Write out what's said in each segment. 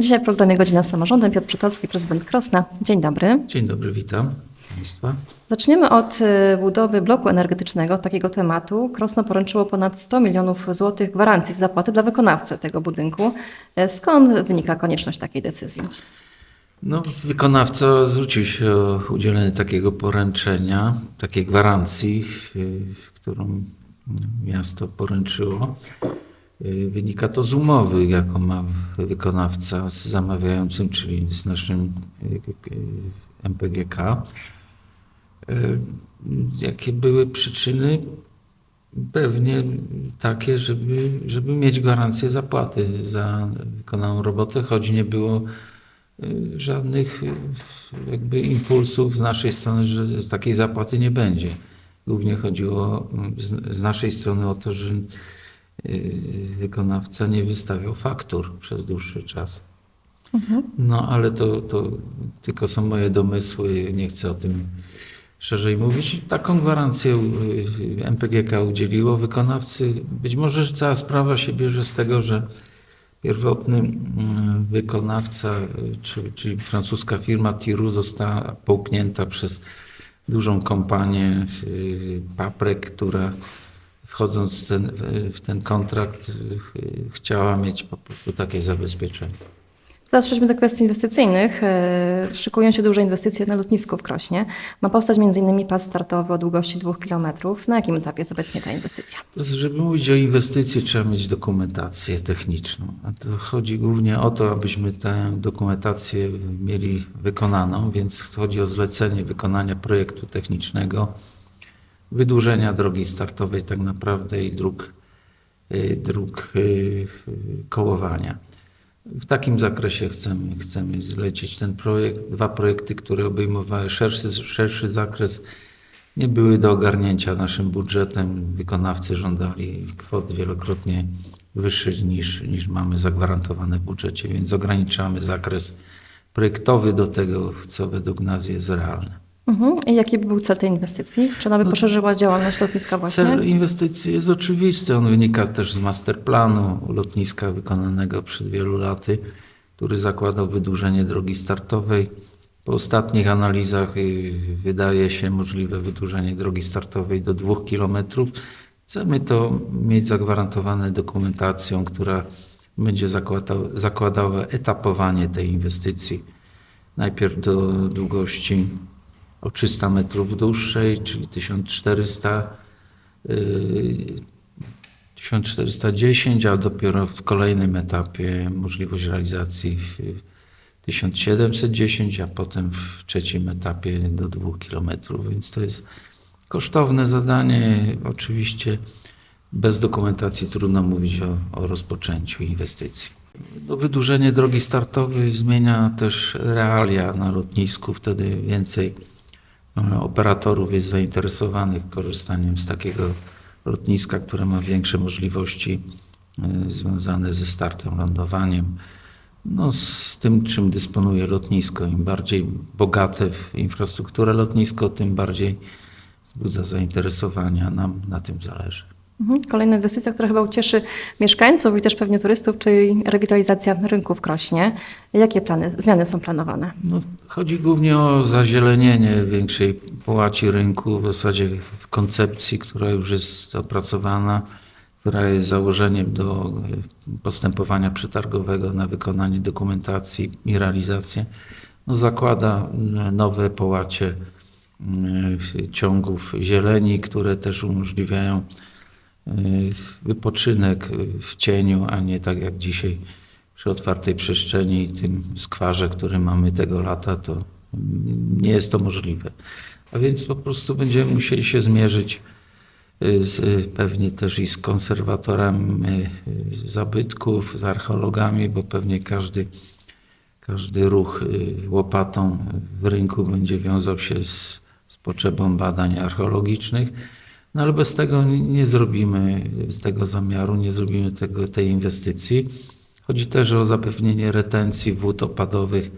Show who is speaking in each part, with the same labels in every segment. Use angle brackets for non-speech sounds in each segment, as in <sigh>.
Speaker 1: A dzisiaj w programie Godzina z Samorządem Piotr Przytocki, prezydent Krosna. Dzień dobry.
Speaker 2: Dzień dobry, witam Państwa.
Speaker 1: Zaczniemy od y, budowy bloku energetycznego, takiego tematu. Krosno poręczyło ponad 100 milionów złotych gwarancji z zapłaty dla wykonawcy tego budynku. E, Skąd wynika konieczność takiej decyzji?
Speaker 2: No, wykonawca zwrócił się o udzielenie takiego poręczenia, takiej gwarancji, którą miasto poręczyło. Y, Wynika to z umowy, jaką ma wykonawca z zamawiającym, czyli z naszym y, y, MPGK. Jakie były przyczyny? Pewnie takie, żeby, żeby mieć gwarancję zapłaty za wykonaną robotę, choć nie było żadnych jakby impulsów z naszej strony, że takiej zapłaty nie będzie. Głównie chodziło y, z, naszej strony o to, że wykonawca nie wystawiał faktur przez dłuższy czas. No ale to, to tylko są moje domysły, nie chcę o tym szerzej mówić. Taką gwarancję y, MPGK udzieliło wykonawcy. Być może że cała sprawa się bierze z tego, że pierwotny mm, wykonawca, y, czyli, francuska firma Tiru została połknięta przez dużą kompanię y, Paprek, która wchodząc w ten, w ten kontrakt y, chciała mieć po prostu takie zabezpieczenie.
Speaker 1: Teraz przejdźmy do kwestii inwestycyjnych. E, Szykują się duże inwestycje na lotnisku w Krośnie. Ma powstać m.in. pas startowy o długości 2 km. Na jakim etapie jest obecnie ta inwestycja?
Speaker 2: To jest, żeby mówić o inwestycji, trzeba mieć dokumentację techniczną. A to chodzi głównie o to, abyśmy tę dokumentację mieli wykonaną, więc chodzi o zlecenie wykonania projektu technicznego, wydłużenia drogi startowej tak naprawdę i dróg, y, dróg y, kołowania. W takim zakresie chcemy, chcemy zlecić ten projekt. Dwa projekty, które obejmowały szerszy, szerszy zakres, nie były do ogarnięcia naszym budżetem. Wykonawcy żądali kwot wielokrotnie wyższych niż, niż mamy zagwarantowane w budżecie, więc ograniczamy zakres projektowy do tego, co według nas jest realne.
Speaker 1: Mhm. I jaki by był cel tej inwestycji? Czy ona by
Speaker 2: No,
Speaker 1: poszerzyła działalność lotniska właśnie?
Speaker 2: Cel inwestycji jest oczywisty. On wynika też z masterplanu lotniska wykonanego przed wielu laty, który zakładał wydłużenie drogi startowej. Po ostatnich analizach y, wydaje się możliwe wydłużenie drogi startowej do 2 km. Chcemy to mieć zagwarantowane dokumentacją, która będzie zakładała, zakładała etapowanie tej inwestycji. Najpierw do długości o 300 metrów dłuższej, czyli 1400, yy, 1410, a dopiero w kolejnym etapie możliwość realizacji w 1710, a potem w trzecim etapie do 2 km. Więc to jest kosztowne zadanie. Oczywiście bez dokumentacji trudno mówić o, o rozpoczęciu inwestycji. No, wydłużenie drogi startowej zmienia też realia na lotnisku, wtedy więcej operatorów jest zainteresowanych korzystaniem z takiego lotniska, które ma większe możliwości e, związane ze startem, lądowaniem. No, z tym, czym dysponuje lotnisko. Im bardziej bogate w infrastrukturę lotnisko, tym bardziej wzbudza zainteresowania. Nam na tym zależy.
Speaker 1: Mhm. Kolejna inwestycja, która chyba ucieszy mieszkańców i też pewnie turystów, czyli rewitalizacja rynku w Krośnie. Jakie plany, zmiany są planowane?
Speaker 2: No, chodzi głównie o zazielenienie większej połaci rynku, w zasadzie w koncepcji, która już jest opracowana, która jest założeniem do e, postępowania przetargowego na wykonanie dokumentacji i realizację. No, zakłada m, nowe połacie m, ciągów zieleni, które też umożliwiają e, wypoczynek w cieniu, a nie tak jak dzisiaj przy otwartej przestrzeni i tym skwarze, który mamy tego lata, to nie jest to możliwe. A więc po prostu będziemy musieli się zmierzyć y, z, y, pewnie też i z konserwatorami y, zabytków, z archeologami, bo pewnie każdy, każdy ruch y, łopatą w rynku będzie wiązał się z, z potrzebą badań archeologicznych. No ale bez tego nie zrobimy z tego zamiaru, nie zrobimy tego, tej inwestycji. Chodzi też o zapewnienie retencji wód opadowych,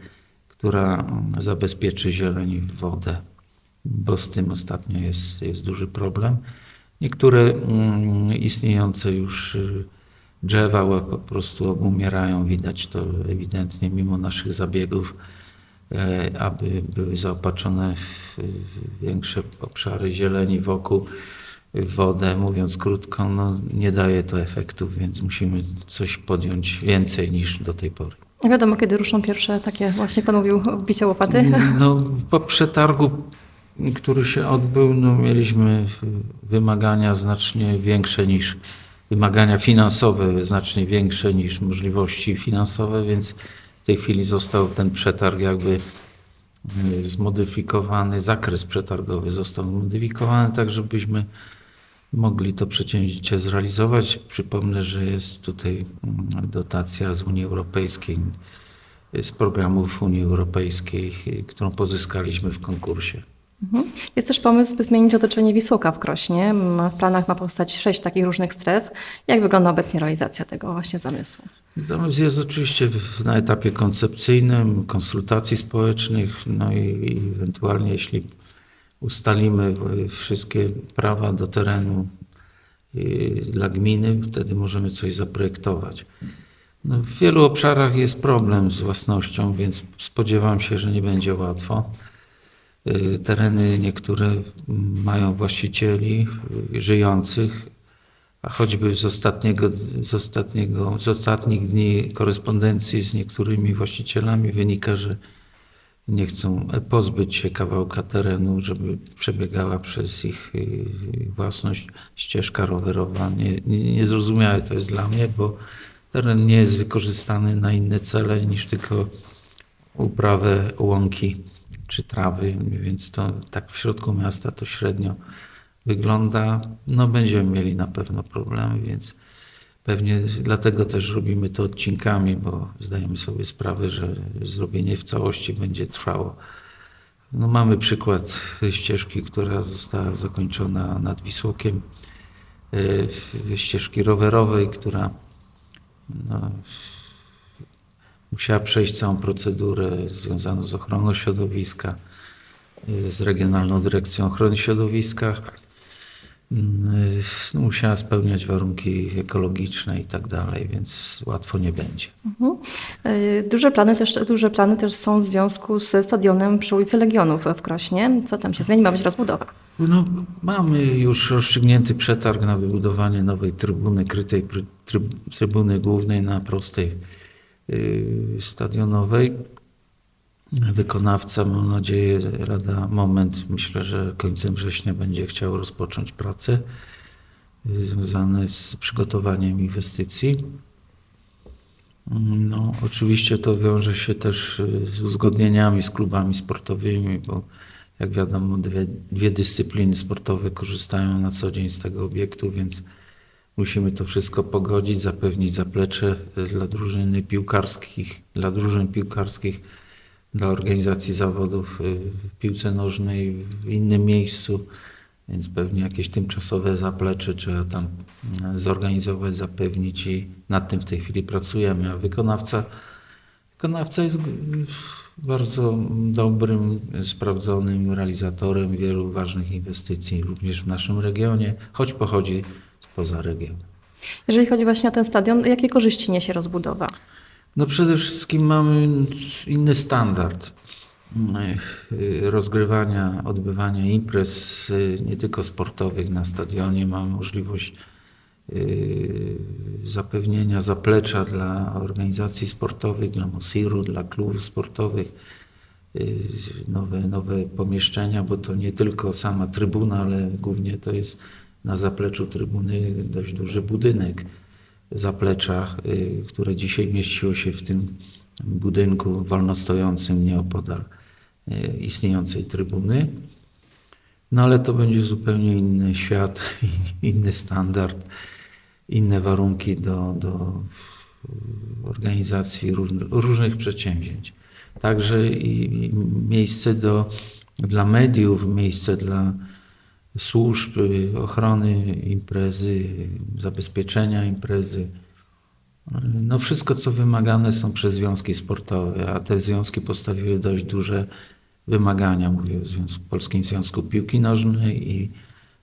Speaker 2: która zabezpieczy zieleń w wodę, bo z tym ostatnio jest, jest duży problem. Niektóre mm, istniejące już y, drzewa po prostu obumierają, widać to ewidentnie mimo naszych zabiegów, e, aby były zaopatrzone w większe obszary zieleni wokół, wodę, mówiąc krótko, no nie daje to efektów, więc musimy coś podjąć więcej niż do tej pory.
Speaker 1: Nie wiadomo, kiedy ruszą pierwsze takie, właśnie Pan mówił, bicie łopaty. <laughs>
Speaker 2: No, po przetargu, który się odbył, no, mieliśmy wymagania znacznie większe niż wymagania finansowe, znacznie większe niż możliwości finansowe, więc w tej chwili został ten przetarg jakby y, zmodyfikowany, zakres przetargowy został zmodyfikowany, tak żebyśmy mogli to przedsięwzięcie zrealizować. Przypomnę, że jest tutaj mm, dotacja z Unii Europejskiej, z programów Unii Europejskiej, którą pozyskaliśmy w konkursie.
Speaker 1: Mhm. Jest też pomysł, by zmienić otoczenie Wisłoka w Krośnie. W planach ma powstać sześć takich różnych stref. Jak wygląda obecnie realizacja tego właśnie zamysłu?
Speaker 2: Zamysł jest oczywiście na etapie koncepcyjnym, konsultacji społecznych, no i ewentualnie jeśli ustalimy y, wszystkie prawa do terenu y, dla gminy, wtedy możemy coś zaprojektować. No, w wielu obszarach jest problem z własnością, więc spodziewam się, że nie będzie łatwo. Y, Tereny niektóre mają właścicieli żyjących, a choćby z ostatniego, z ostatniego, z ostatnich dni korespondencji z niektórymi właścicielami wynika, że nie chcą pozbyć się kawałka terenu, żeby przebiegała przez ich y, własność ścieżka rowerowa. Nie, niezrozumiałe to jest dla mnie, bo teren nie jest wykorzystany na inne cele niż tylko uprawę łąki czy trawy, więc to tak w środku miasta to średnio wygląda. No będziemy mieli na pewno problemy, więc pewnie dlatego też robimy to odcinkami, bo zdajemy sobie sprawę, że zrobienie w całości będzie trwało. No mamy przykład ścieżki, która została zakończona nad Wisłokiem, e, ścieżki rowerowej, która no, musiała przejść całą procedurę związaną z ochroną środowiska, y, z Regionalną Dyrekcją Ochrony Środowiska. No, musiała spełniać warunki ekologiczne i tak dalej, więc łatwo nie będzie.
Speaker 1: Mhm. Y, Duże plany, też, duże plany też są w związku z stadionem przy ulicy Legionów w Krośnie. Co tam się zmieni? Ma być rozbudowa.
Speaker 2: No, mamy już rozstrzygnięty przetarg na wybudowanie nowej trybuny, krytej trybuny głównej na prostej y, stadionowej. Wykonawca, mam nadzieję, lada moment, myślę, że końcem września będzie chciał rozpocząć prace y, związane z przygotowaniem inwestycji. No, oczywiście to wiąże się też z uzgodnieniami z klubami sportowymi, bo jak wiadomo, dwie, dwie dyscypliny sportowe korzystają na co dzień z tego obiektu, więc musimy to wszystko pogodzić, zapewnić zaplecze dla drużyny piłkarskich, dla drużyn piłkarskich, dla organizacji zawodów y, w piłce nożnej w innym miejscu, więc pewnie jakieś tymczasowe zaplecze trzeba tam y, zorganizować, zapewnić i nad tym w tej chwili pracujemy, a wykonawca Wykonawca jest bardzo dobrym, sprawdzonym realizatorem wielu ważnych inwestycji, również w naszym regionie, choć pochodzi spoza regionu.
Speaker 1: Jeżeli chodzi właśnie o ten stadion, jakie korzyści niesie rozbudowa?
Speaker 2: No przede wszystkim mamy inny standard y, rozgrywania, odbywania imprez y, nie tylko sportowych na stadionie. Mamy możliwość y, zapewnienia zaplecza dla organizacji sportowych, dla Mosiru, dla klubów sportowych, nowe, nowe pomieszczenia, bo to nie tylko sama trybuna, ale głównie to jest na zapleczu trybuny dość duży budynek zaplecza, y, które dzisiaj mieściło się w tym budynku wolnostojącym nieopodal y, istniejącej trybuny. No ale to będzie zupełnie inny świat, <laughs> inny standard, inne warunki do, do organizacji różnych, przedsięwzięć. Także i miejsce do, dla mediów, miejsce dla służb ochrony imprezy, zabezpieczenia imprezy. No wszystko, co wymagane są przez związki sportowe, a te związki postawiły dość duże wymagania. Mówię o Związku, Polskim Związku Piłki Nożnej i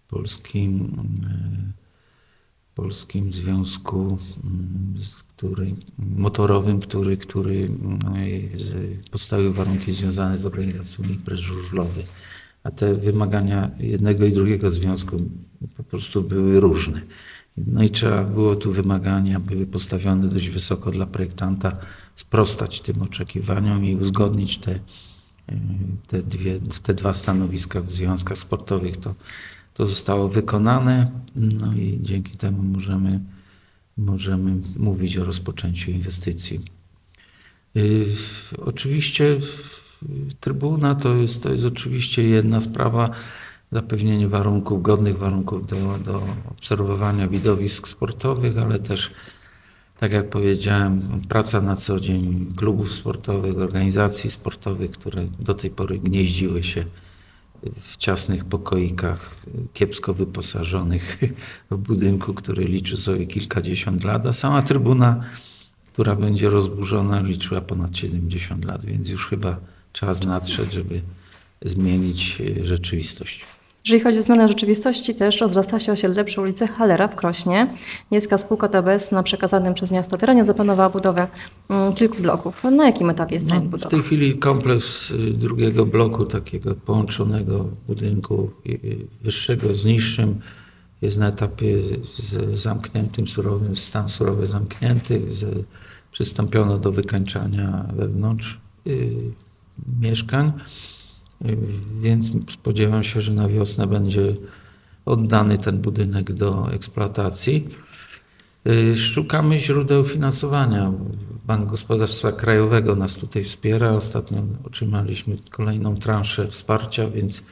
Speaker 2: Polskim, y, Polskim Związku mm, który, Motorowym, który, który mm, postawił warunki związane z organizacją imprez żużlowych. A te wymagania jednego i drugiego związku po prostu były różne. No i trzeba było tu wymagania, były postawione dość wysoko dla projektanta, sprostać tym oczekiwaniom i uzgodnić te, te, dwie, te dwa stanowiska w związkach sportowych. To, to zostało wykonane, no i dzięki temu możemy, możemy mówić o rozpoczęciu inwestycji. Y, Oczywiście trybuna to jest, to jest oczywiście jedna sprawa, zapewnienie warunków, godnych warunków do, do obserwowania widowisk sportowych, ale też, tak jak powiedziałem, praca na co dzień klubów sportowych, organizacji sportowych, które do tej pory gnieździły się w ciasnych pokoikach, kiepsko wyposażonych w budynku, który liczy sobie kilkadziesiąt lat, a sama trybuna, która będzie rozburzona, liczyła ponad 70 lat, więc już chyba czas nadszedł, żeby zmienić e, rzeczywistość.
Speaker 1: Jeżeli chodzi o zmianę rzeczywistości, też rozrasta się osiedle przy ulicy Halera w Krośnie. Miejska spółka TBS na przekazanym przez miasto terenie zaplanowała budowę mm, kilku bloków. Na jakim etapie jest ta
Speaker 2: No, w
Speaker 1: budowa?
Speaker 2: tej chwili kompleks y, drugiego bloku, takiego połączonego budynku y, y, wyższego z niższym, jest na etapie z zamkniętym surowym, stan surowy zamknięty, z, przystąpiono do wykańczania wewnątrz mieszkań, y, więc spodziewam się, że na wiosnę będzie oddany ten budynek do eksploatacji. Y, Szukamy źródeł finansowania. Bank Gospodarstwa Krajowego nas tutaj wspiera. Ostatnio otrzymaliśmy kolejną transzę wsparcia, więc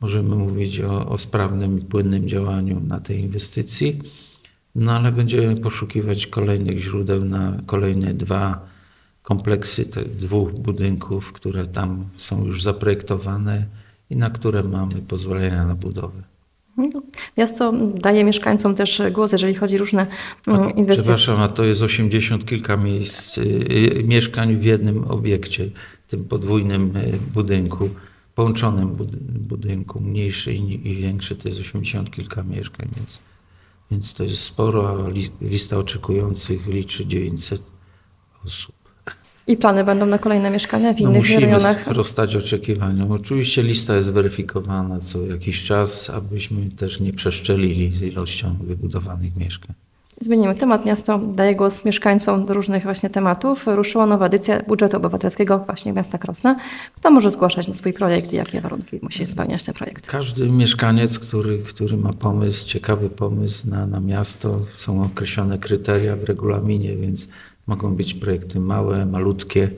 Speaker 2: możemy mówić o, o sprawnym i płynnym działaniu na tej inwestycji. No ale będziemy poszukiwać kolejnych źródeł na kolejne dwa kompleksy te dwóch budynków, które tam są już zaprojektowane i na które mamy pozwolenia na budowę.
Speaker 1: Miasto daje mieszkańcom też głos, jeżeli chodzi o różne mm, inwestycje.
Speaker 2: Przepraszam, a to jest 80 kilka miejsc, y, y, mieszkań w jednym obiekcie, tym podwójnym y, budynku, połączonym bud- budynku, mniejszy i, większy, to jest 80 kilka mieszkań, więc, więc to jest sporo, a li, lista oczekujących liczy 900 osób.
Speaker 1: I plany będą na kolejne mieszkania w
Speaker 2: No
Speaker 1: innych
Speaker 2: musimy
Speaker 1: rejonach.
Speaker 2: sprostać oczekiwaniom. Oczywiście lista jest weryfikowana co jakiś czas, abyśmy też nie przeszczelili z ilością wybudowanych mieszkań.
Speaker 1: Zmienimy temat. Miasto daje głos mieszkańcom do różnych właśnie tematów. Ruszyła nowa edycja budżetu obywatelskiego właśnie miasta Krosna. Kto może zgłaszać swój projekt i jakie warunki musi spełniać ten projekt?
Speaker 2: Każdy mieszkaniec, który, który ma pomysł, ciekawy pomysł na, na miasto, są określone kryteria w regulaminie, więc mogą być projekty małe, malutkie,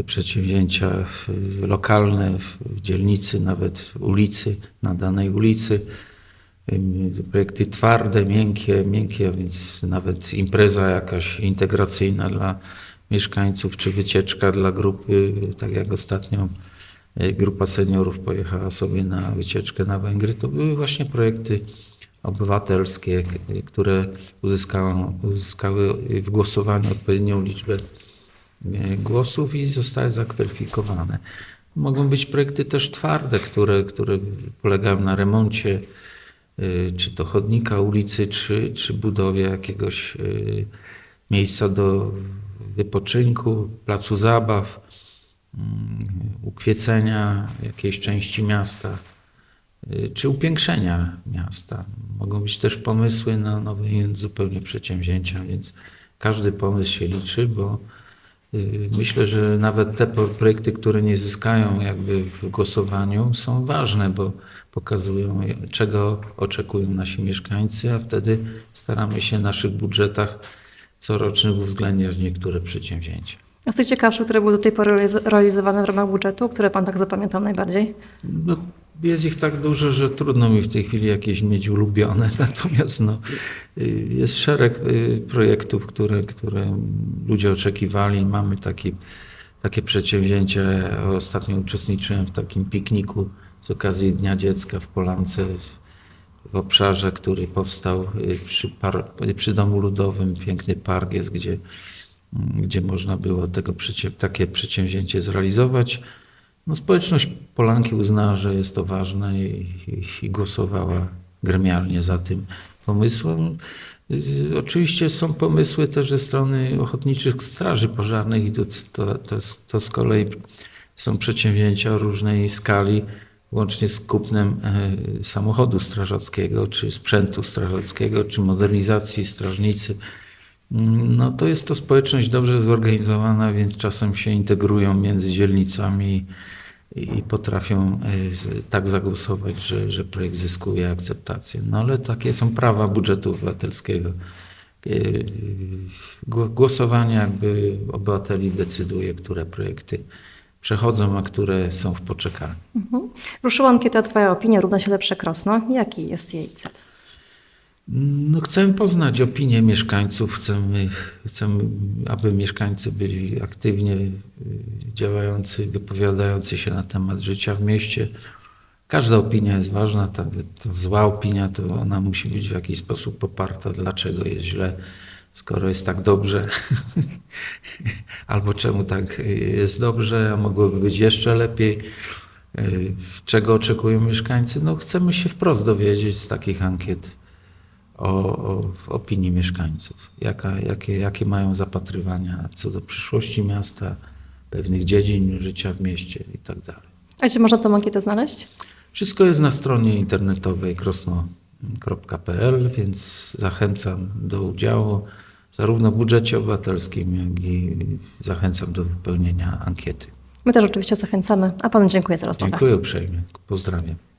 Speaker 2: y, przedsięwzięcia lokalne w dzielnicy, nawet w ulicy, na danej ulicy. Projekty twarde, miękkie, miękkie, więc nawet impreza jakaś integracyjna dla mieszkańców, czy wycieczka dla grupy, tak jak ostatnio e, grupa seniorów pojechała sobie na wycieczkę na Węgry. To były właśnie projekty obywatelskie, które uzyskały, uzyskały w głosowaniu odpowiednią liczbę e, głosów i zostały zakwalifikowane. Mogą być projekty też twarde, które, które polegają na remoncie y, czy to chodnika ulicy, czy, czy budowie jakiegoś y, miejsca do wypoczynku, placu zabaw, mm, ukwiecenia jakiejś części miasta, czy upiększenia miasta. Mogą być też pomysły na nowe zupełnie przedsięwzięcia, więc każdy pomysł się liczy, bo y, myślę, że nawet te projekty, które nie zyskają jakby w głosowaniu są ważne, bo pokazują, czego oczekują nasi mieszkańcy, a wtedy staramy się w naszych budżetach corocznych uwzględniać niektóre przedsięwzięcia.
Speaker 1: A z tych ciekawszych, które były do tej pory realiz- realizowane w ramach budżetu, które Pan tak zapamiętał najbardziej?
Speaker 2: No, jest ich tak dużo, że trudno mi w tej chwili jakieś mieć ulubione. <laughs> Natomiast no, jest szereg y, projektów, które, które ludzie oczekiwali. Mamy taki, takie przedsięwzięcie. Ostatnio uczestniczyłem w takim pikniku z okazji Dnia Dziecka w Polance w- obszarze, który powstał y, przy, par, przy Domu Ludowym. Piękny park jest, gdzie, gdzie można było tego, takie przedsięwzięcie zrealizować. No, społeczność Polanki uznała, że jest to ważne i, i, głosowała gremialnie za tym, pomysłem. Oczywiście są pomysły też ze strony ochotniczych straży pożarnych i to, to, to, z kolei są przedsięwzięcia o różnej skali, łącznie z kupnem e, samochodu strażackiego, czy sprzętu strażackiego, czy modernizacji strażnicy. No to jest to społeczność dobrze zorganizowana, więc czasem się integrują między dzielnicami i potrafią e, tak zagłosować, że, że projekt zyskuje akceptację. No ale takie są prawa budżetu obywatelskiego. E, gło- Głosowanie jakby obywateli decyduje, które projekty przechodzą, a które są w poczekaniu.
Speaker 1: Mhm. Ruszyła ankieta Twoja opinia równa się lepsze Krosno. Jaki jest jej cel?
Speaker 2: No, chcemy poznać opinię mieszkańców, chcemy, chcemy, aby mieszkańcy byli aktywnie y, działający, wypowiadający się na temat życia w mieście. Każda opinia jest ważna, ta, ta zła opinia to ona musi być w jakiś sposób poparta, dlaczego jest źle, skoro jest tak dobrze, <laughs> albo czemu tak jest dobrze, a mogłoby być jeszcze lepiej. Y, Czego oczekują mieszkańcy? No, chcemy się wprost dowiedzieć z takich ankiet o, o opinii mieszkańców, Jaka, jakie, jakie mają zapatrywania co do przyszłości miasta, pewnych dziedzin życia w mieście i tak.
Speaker 1: A gdzie można tę ankietę znaleźć?
Speaker 2: Wszystko jest na stronie internetowej krosno.pl, więc zachęcam do udziału zarówno w budżecie obywatelskim, jak i zachęcam do wypełnienia ankiety.
Speaker 1: My też oczywiście zachęcamy, a Panu dziękuję za rozmowę.
Speaker 2: Dziękuję uprzejmie. Pozdrawiam.